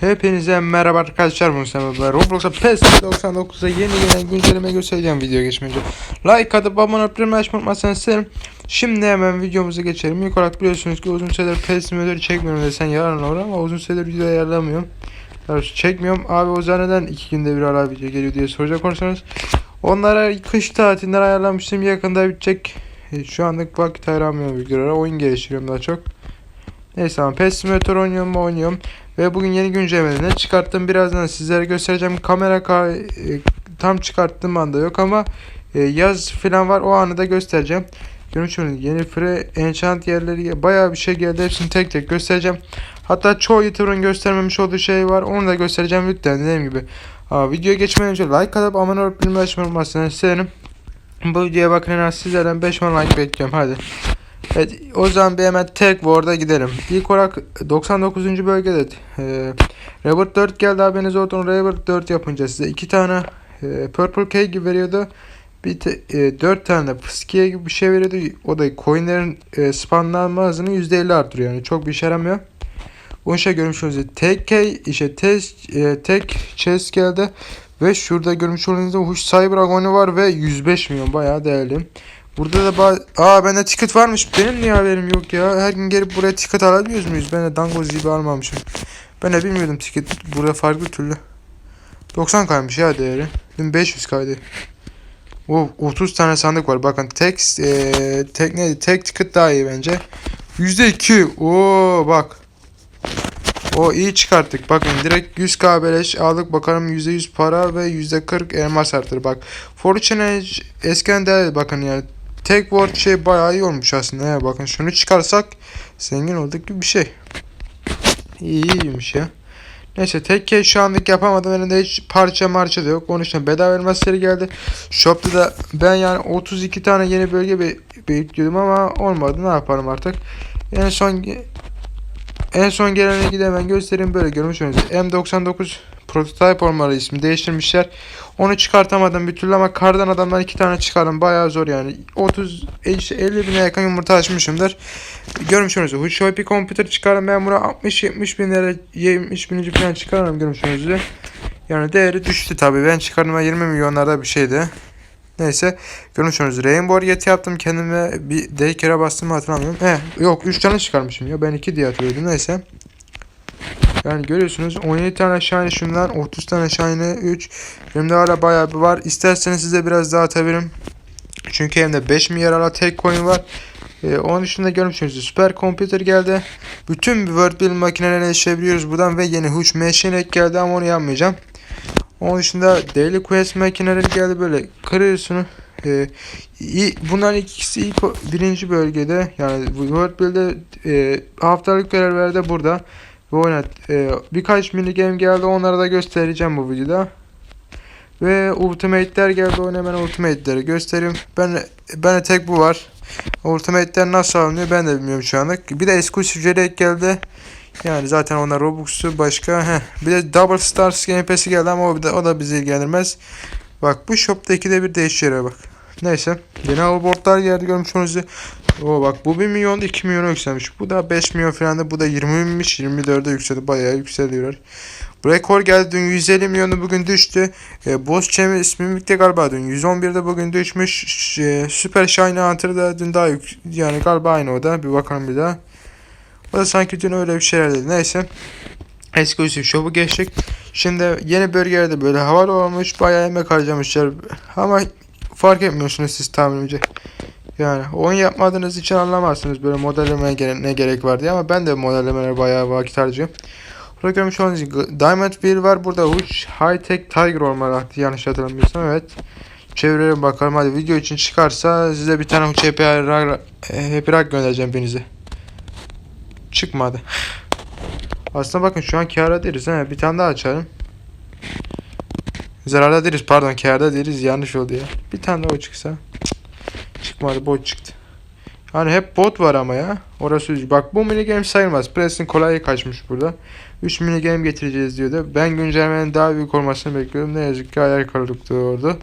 Hepinize merhaba arkadaşlar sefer Roblox'a PES 99'a yeni gelen güncelleme göstereceğim video geçmeden. Like atıp abone olup bildirim açmayı unutmazsanız isterim. Şimdi hemen videomuza geçelim. İlk olarak biliyorsunuz ki uzun süredir PES simülatörü çekmiyorum desen yarın olur ama uzun süredir video ayarlamıyorum. Yani çekmiyorum. Abi o zaman neden iki günde bir ara video geliyor diye soracak olursanız. Onlara kış tatiller ayarlamıştım. Yakında bitecek. E, Şu anlık vakit ayıramıyorum videolara. Oyun geliştiriyorum daha çok. Neyse ama PES simülatör oynuyorum mu oynuyorum. Ve bugün yeni güncellemelerini çıkarttım. Birazdan sizlere göstereceğim. Kamera ka- e, tam çıkarttığım anda yok ama e, yaz falan var. O anı da göstereceğim. Görmüşsünüz yeni free enchant yerleri bayağı bir şey geldi. Hepsini tek tek göstereceğim. Hatta çoğu YouTuber'ın göstermemiş olduğu şey var. Onu da göstereceğim lütfen dediğim gibi. Aa, videoya geçmeden önce like atıp abone olup bildirim açmayı unutmazsanız. Bu videoya bakın en az sizlerden 5 10 like bekliyorum hadi. Evet o zaman bir hemen tek Ward'a gidelim. İlk olarak 99. bölgede e, Rebirth 4 geldi haberiniz olsun. Rebirth 4 yapınca size iki tane e, Purple K gibi veriyordu. Bir te, e, 4 tane de Fuskie gibi bir şey veriyordu. O da coinlerin e, spawnlanma hızını %50 artırıyor. Yani çok bir işe yaramıyor. O şey görmüş olduğunuz tek K işte tek, e, tek chest geldi. Ve şurada görmüş olduğunuz Huş Cyber Agony var ve 105 milyon bayağı değerli. Burada da ba Aa bende ticket varmış. Benim niye haberim yok ya? Her gün gelip buraya ticket alabiliyoruz muyuz? Ben de dangoz gibi almamışım. Ben de bilmiyordum ticket burada farklı türlü. 90 kaymış ya değeri. Dün 500 kaydı. O 30 tane sandık var. Bakın tek eee tek neydi? Tek ticket daha iyi bence. %2. Oo bak. O iyi çıkarttık. Bakın direkt 100k beleş aldık. Bakalım %100 para ve %40 elmas arttır. Bak Fortune eskiden değerli bakın yani tek word şey bayağı iyi olmuş aslında. Ya. Bakın şunu çıkarsak zengin olduk gibi bir şey. İyi iyiymiş ya. Neyse tek kez şu anlık yapamadım. Elimde hiç parça marça da yok. Onun için bedava elmasları geldi. Shop'ta da ben yani 32 tane yeni bölge be- bekliyordum ama olmadı. Ne yaparım artık. En son en son gelene gidemem göstereyim böyle görmüşsünüz. M99 prototype olmalı ismi değiştirmişler. Onu çıkartamadım bir türlü ama kardan adamdan iki tane çıkardım. Bayağı zor yani. 30 50 bine yakın yumurta açmışımdır. Görmüşsünüz. Huawei bir computer çıkardım. Ben buna 60-70 bin lira 70 bin falan çıkarırım görmüşsünüz. Yani değeri düştü tabii. Ben çıkardığımda 20 milyonlarda bir şeydi. Neyse görmüşsünüz. Rainbow Yeti yaptım kendime bir daycare'a bastım hatırlamıyorum. He yok 3 tane çıkarmışım ya ben 2 diye hatırlıyordum neyse. Yani görüyorsunuz 17 tane shiny şundan 30 tane shiny 3 Benim de hala bayağı bir var. İsterseniz size biraz daha atabilirim. Çünkü elimde 5 milyar hala tek coin var. Ee, onun dışında görmüşsünüz süper computer geldi. Bütün word build makinelerine erişebiliyoruz buradan ve yeni huç machine geldi ama onu yapmayacağım. Onun dışında daily quest makineleri geldi böyle kırıyorsun. Ee, iyi, bunların ikisi ilk birinci bölgede yani World Build'de e, haftalık görevler de burada. Ve oynat. E, birkaç mini game geldi onları da göstereceğim bu videoda. Ve Ultimate'ler geldi oyuna hemen Ultimate'leri göstereyim. Ben ben de tek bu var. Ultimate'ler nasıl alınıyor ben de bilmiyorum şu anlık. Bir de Exclusive Jelly geldi. Yani zaten onlar Robux'u başka. Heh. Bir de Double Stars Game Pass'i geldi ama o, da, o da bizi ilgilendirmez. Bak bu shop'ta ikide bir değişiyor bak. Neyse. Yeni hoverboardlar geldi görmüş olduğunuz O bak bu 1 milyonda 2 milyona yükselmiş. Bu da 5 milyon falan da bu da 20 binmiş 24'e yükseldi. Bayağı yükseliyor. Rekor geldi dün 150 milyonu bugün düştü. E, Boss Champion ismi birlikte galiba dün 111'de bugün düşmüş. E, Super Shiny Hunter da dün daha yük yani galiba aynı o da. Bir bakalım bir daha. O da sanki dün öyle bir şeyler dedi. Neyse. Exclusive Shop'u geçtik. Şimdi yeni bölgelerde böyle havalı olmuş. Bayağı emek harcamışlar. Ama fark etmiyorsunuz siz tahminimce. Yani oyun yapmadığınız için anlamazsınız böyle modellemeye gere- ne gerek var diye ama ben de modellemelere bayağı vakit harcıyorum. Burada görmüş olduğunuz Diamond Wheel var. Burada Huş High Tech Tiger olmalı yanlış hatırlamıyorsam evet. Çevirelim bakalım hadi video için çıkarsa size bir tane Huş Happy Rag, Happy Rag göndereceğim birinize. Çıkmadı. Aslında bakın şu an kârda değiliz. He, bir tane daha açalım. Zararda değiliz pardon kârda değiliz yanlış oldu ya. Bir tane daha o çıksa. Çıkmadı bot çıktı. Hani hep bot var ama ya. Orası üzücü. Bak bu minigame sayılmaz. Preston kolayı kaçmış burada. 3 minigame getireceğiz diyordu. Ben güncellemenin daha büyük olmasını bekliyorum. Ne yazık ki hayal kırıklığı oldu.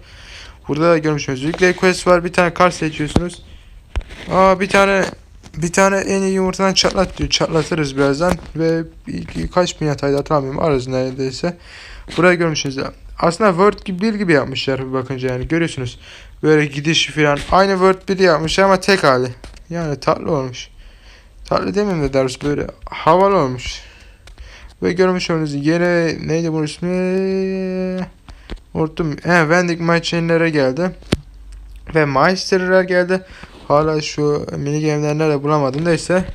Burada da görmüşsünüz. Weekly quest var. Bir tane kart seçiyorsunuz. Aa bir tane bir tane en iyi yumurtadan çatlat diyor. Çatlatırız birazdan. Ve bir, kaç bin yataydı hatırlamıyorum. Arız neredeyse. Buraya görmüşsünüz. Aslında Word gibi bir gibi yapmışlar bakınca yani görüyorsunuz. Böyle gidiş falan. Aynı Word 1 yapmışlar ama tek hali. Yani tatlı olmuş. Tatlı demeyeyim de ders böyle havalı olmuş. Ve görmüş olduğunuz yine neydi bunun ismi? Unuttum. He, Vending Machine'lere geldi. Ve Meister'ler geldi. Hala şu mini game'ler nerede bulamadım. Neyse.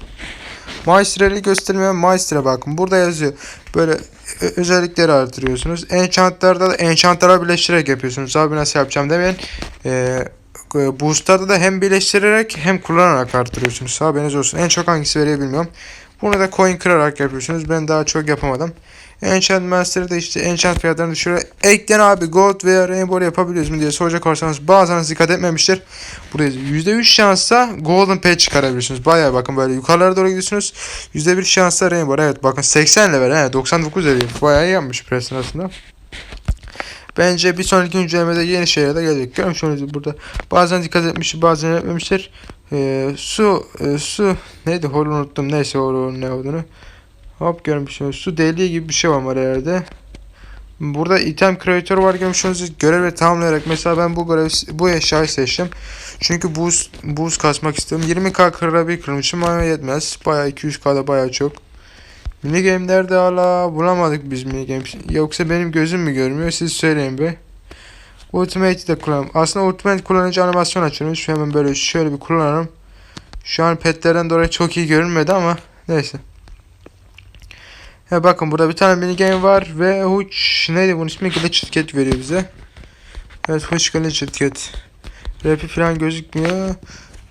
Meister'ı göstermeye Meister'e bakın. Burada yazıyor. Böyle özellikleri artırıyorsunuz. Enchant'larda da enchant'lara birleştirerek yapıyorsunuz. Abi nasıl yapacağım demeyin. Ee, e, Boost'larda da hem birleştirerek hem kullanarak artırıyorsunuz. Haberiniz olsun. En çok hangisi veriyor bilmiyorum. Bunu da coin kırarak yapıyorsunuz. Ben daha çok yapamadım. Enchant Master'da işte enchant fiyatlarını düşürüyor. Ekten abi gold veya rainbow yapabiliyoruz mu diye soracak olursanız bazen dikkat etmemiştir. Burada %3 şansla golden pet çıkarabilirsiniz. Bayağı bakın böyle yukarılara doğru gidiyorsunuz. %1 şansla rainbow. Evet bakın 80 level he 99 level. Bayağı iyi yapmış presin aslında. Bence bir sonraki güncellemede yeni şeyler de gelecek. Görmüş olduğunuz burada. Bazen dikkat etmiş, bazen etmemiştir. Ee, su, e, su neydi? Hol unuttum. Neyse hol ne olduğunu. Hop görmüşsünüz. Su deliği gibi bir şey var herhalde. Burada item creator var görmüşsünüz. Görevi tamamlayarak mesela ben bu görev bu eşyayı seçtim. Çünkü buz buz kasmak istiyorum. 20k kırılabilir kırmışım ama yetmez. Bayağı 200k'da bayağı çok. Mini game'lerde hala bulamadık biz mini games. Yoksa benim gözüm mü görmüyor? Siz söyleyin be. Ultimate'i de kullanalım. Aslında Ultimate kullanıcı animasyon açıyorum. Şu hemen böyle şöyle bir kullanalım. Şu an petlerden dolayı çok iyi görünmedi ama neyse. Ya bakın burada bir tane mini game var ve Huç neydi bunun ismi Glitch Cat veriyor bize. Evet Huç Glitch Cat. Rapi falan gözükmüyor.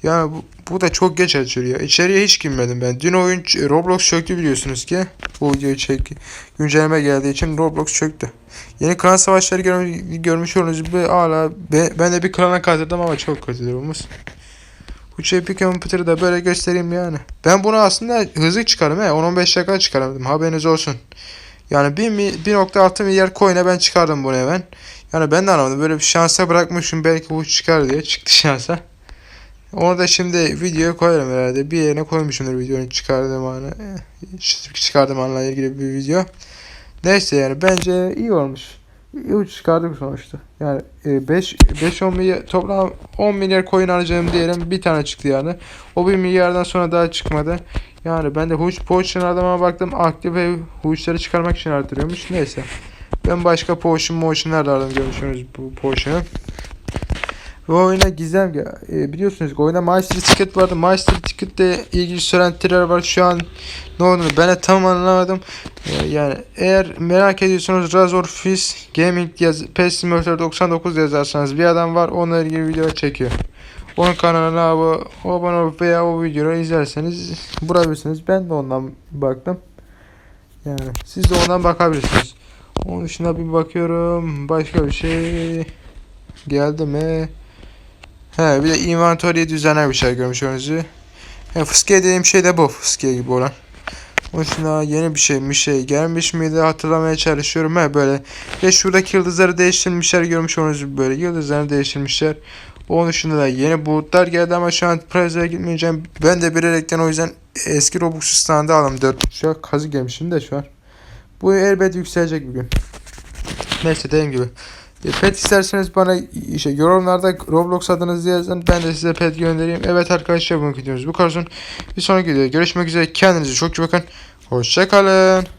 Yani bu, bu da çok geç açılıyor. İçeriye hiç girmedim ben. Dün oyun Roblox çöktü biliyorsunuz ki. Bu videoyu çek güncelleme geldiği için Roblox çöktü. Yeni klan savaşları gör, görmüş olduğunuz gibi hala be- ben de bir klana katıldım ama çok kötü durumumuz. Bu Epic Computer'ı da böyle göstereyim yani. Ben bunu aslında hızlı çıkarım he. 10-15 dakika çıkarım. Haberiniz olsun. Yani 1 mi- 1.6 milyar coin'e ben çıkardım bunu hemen. Yani ben de anlamadım. Böyle bir şansa bırakmışım belki bu çıkar diye. Çıktı şansa. Onu da şimdi videoya koyarım herhalde. Bir yerine koymuşumdur videonun çıkardığım anı. eh, Çıkardığım anla ilgili bir video. Neyse yani bence iyi olmuş. İyi çıkardık sonuçta. Yani 5 5 10 milyar toplam 10 milyar coin harcadım diyelim. Bir tane çıktı yani. O 1 milyardan sonra daha çıkmadı. Yani ben de huç potion adama baktım. Aktif ve huçları çıkarmak için artırıyormuş. Neyse. Ben başka potion motion'lar da aradım görmüşsünüz bu potion'ı. Ve oyuna gizem e, biliyorsunuz ki oyunda Master Ticket vardı. Master Ticket'le ilgili söylentiler var. Şu an ne olduğunu ben de tam anlamadım. E, yani eğer merak ediyorsanız Razor Fizz Gaming yaz PES Simulator 99 yazarsanız bir adam var onunla ilgili video çekiyor. Onun kanalına abo- abone olup veya o videoları izlerseniz bulabilirsiniz. Ben de ondan baktım. Yani siz de ondan bakabilirsiniz. Onun dışında bir bakıyorum. Başka bir şey geldi mi? He bir de inventory düzenler bir şey görmüş önünüzü. He fıskiye dediğim şey de bu fıskiye gibi olan. Dışında yeni bir şey bir şey gelmiş miydi hatırlamaya çalışıyorum. He böyle. Ve şuradaki yıldızları değiştirmişler görmüş olduğunuz böyle yıldızlarını değiştirmişler. Onun dışında da yeni bulutlar geldi ama şu an Preza'ya gitmeyeceğim. Ben de bilerekten o yüzden eski Robux standı aldım. 4 şu an kazı gelmişim de şu an. Bu elbet yükselecek bir gün. Neyse dediğim gibi. E, Pet isterseniz bana işte yorumlarda Roblox adınızı yazın. Ben de size pet göndereyim. Evet arkadaşlar bugünkü videomuz bu olsun. Bir sonraki videoda görüşmek üzere. Kendinize çok iyi bakın. Hoşçakalın.